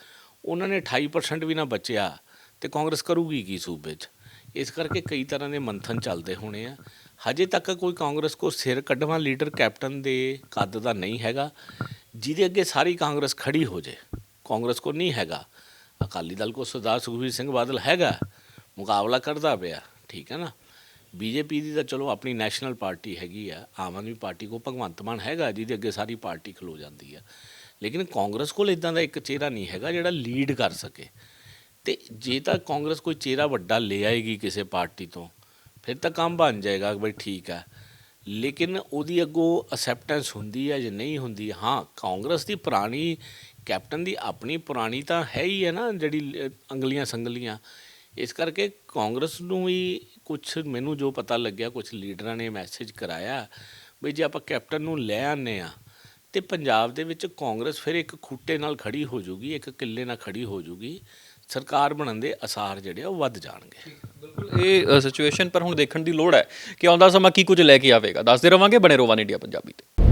ਉਹਨਾਂ ਨੇ 28% ਵੀ ਨਾ ਬਚਿਆ। ਤੇ ਕਾਂਗਰਸ ਕਰੂਗੀ ਕੀ ਸੂਬੇ 'ਚ? ਇਸ ਕਰਕੇ ਕਈ ਤਰ੍ਹਾਂ ਦੇ ਮੰਥਨ ਚੱਲਦੇ ਹੋਣੇ ਆ। ਹਜੇ ਤੱਕ ਕੋਈ ਕਾਂਗਰਸ ਕੋ ਸਿਰ ਕੱਢਵਾਂ ਲੀਡਰ ਕੈਪਟਨ ਦੇ ਕੱਦ ਦਾ ਨਹੀਂ ਹੈਗਾ। ਜਿਹਦੇ ਅੱਗੇ ਸਾਰੀ ਕਾਂਗਰਸ ਖੜੀ ਹੋ ਜੇ, ਕਾਂਗਰਸ ਕੋ ਨਹੀਂ ਹੈਗਾ। ਅਕਾਲੀ ਦਲ ਕੋ ਸਰਦਾਰ ਸੁਖਬੀਰ ਸਿੰਘ ਬਾਦਲ ਹੈਗਾ, ਮੁਕਾਬਲਾ ਕਰਦਾ ਪਿਆ, ਠੀਕ ਹੈ ਨਾ? ਬੀਜੇਪੀ ਦੀ ਤਾਂ ਚਲੋ ਆਪਣੀ ਨੈਸ਼ਨਲ ਪਾਰਟੀ ਹੈਗੀ ਆ, ਆਮ ਆਦਮੀ ਪਾਰਟੀ ਕੋ ਭਗਵੰਤ ਮਾਨ ਹੈਗਾ, ਜਿਹਦੇ ਅੱਗੇ ਸਾਰੀ ਪਾਰਟੀ ਖਲੋ ਜਾਂਦੀ ਆ। ਲੇਕਿਨ ਕਾਂਗਰਸ ਕੋਲ ਇਦਾਂ ਦਾ ਇੱਕ ਚਿਹਰਾ ਨਹੀਂ ਹੈਗਾ ਜਿਹੜਾ ਲੀਡ ਕਰ ਸਕੇ। ਤੇ ਜੇ ਤਾਂ ਕਾਂਗਰਸ ਕੋਈ ਚਿਹਰਾ ਵੱਡਾ ਲੈ ਆਏਗੀ ਕਿਸੇ ਪਾਰਟੀ ਤੋਂ ਫਿਰ ਤਾਂ ਕੰਮ ਬਣ ਜਾਏਗਾ ਬਈ ਠੀਕ ਆ। ਲੇਕਿਨ ਉਹਦੀ ਅੱਗੋਂ ਅਸੈਪਟੈਂਸ ਹੁੰਦੀ ਹੈ ਜਾਂ ਨਹੀਂ ਹੁੰਦੀ? ਹਾਂ ਕਾਂਗਰਸ ਦੀ ਪੁਰਾਣੀ ਕੈਪਟਨ ਦੀ ਆਪਣੀ ਪੁਰਾਣੀ ਤਾਂ ਹੈ ਹੀ ਹੈ ਨਾ ਜਿਹੜੀ ਅ, ਅੰਗਲੀਆਂ ਸੰਗਲੀਆਂ। ਇਸ ਕਰਕੇ ਕਾਂਗਰਸ ਨੂੰ ਵੀ ਕੁਝ ਮੈਨੂੰ ਜੋ ਪਤਾ ਲੱਗਿਆ ਕੁਝ ਲੀਡਰਾਂ ਨੇ ਮੈਸੇਜ ਕਰਾਇਆ ਵੀ ਜੇ ਆਪਾਂ ਕੈਪਟਨ ਨੂੰ ਲੈ ਆਨੇ ਆ ਤੇ ਪੰਜਾਬ ਦੇ ਵਿੱਚ ਕਾਂਗਰਸ ਫਿਰ ਇੱਕ ਖੂਟੇ ਨਾਲ ਖੜੀ ਹੋ ਜੂਗੀ ਇੱਕ ਕਿੱਲੇ ਨਾਲ ਖੜੀ ਹੋ ਜਾਊਗੀ ਸਰਕਾਰ ਬਣਨ ਦੇ ਅਸਾਰ ਜਿਹੜੇ ਆ ਉਹ ਵੱਧ ਜਾਣਗੇ। ਬਿਲਕੁਲ। ਇਹ ਸਿਚੁਏਸ਼ਨ ਪਰ ਹੁਣ ਦੇਖਣ ਦੀ ਲੋੜ ਹੈ ਕਿ ਆਉਂਦਾ ਸਮਾਂ ਕੀ ਕੁਝ ਲੈ ਕੇ ਆਵੇਗਾ। ਦੱਸਦੇ ਰਵਾਂਗੇ ਬਣੇ ਰੋਵਾਨ ਇੰਡੀਆ ਪੰਜਾਬੀ ਤੇ।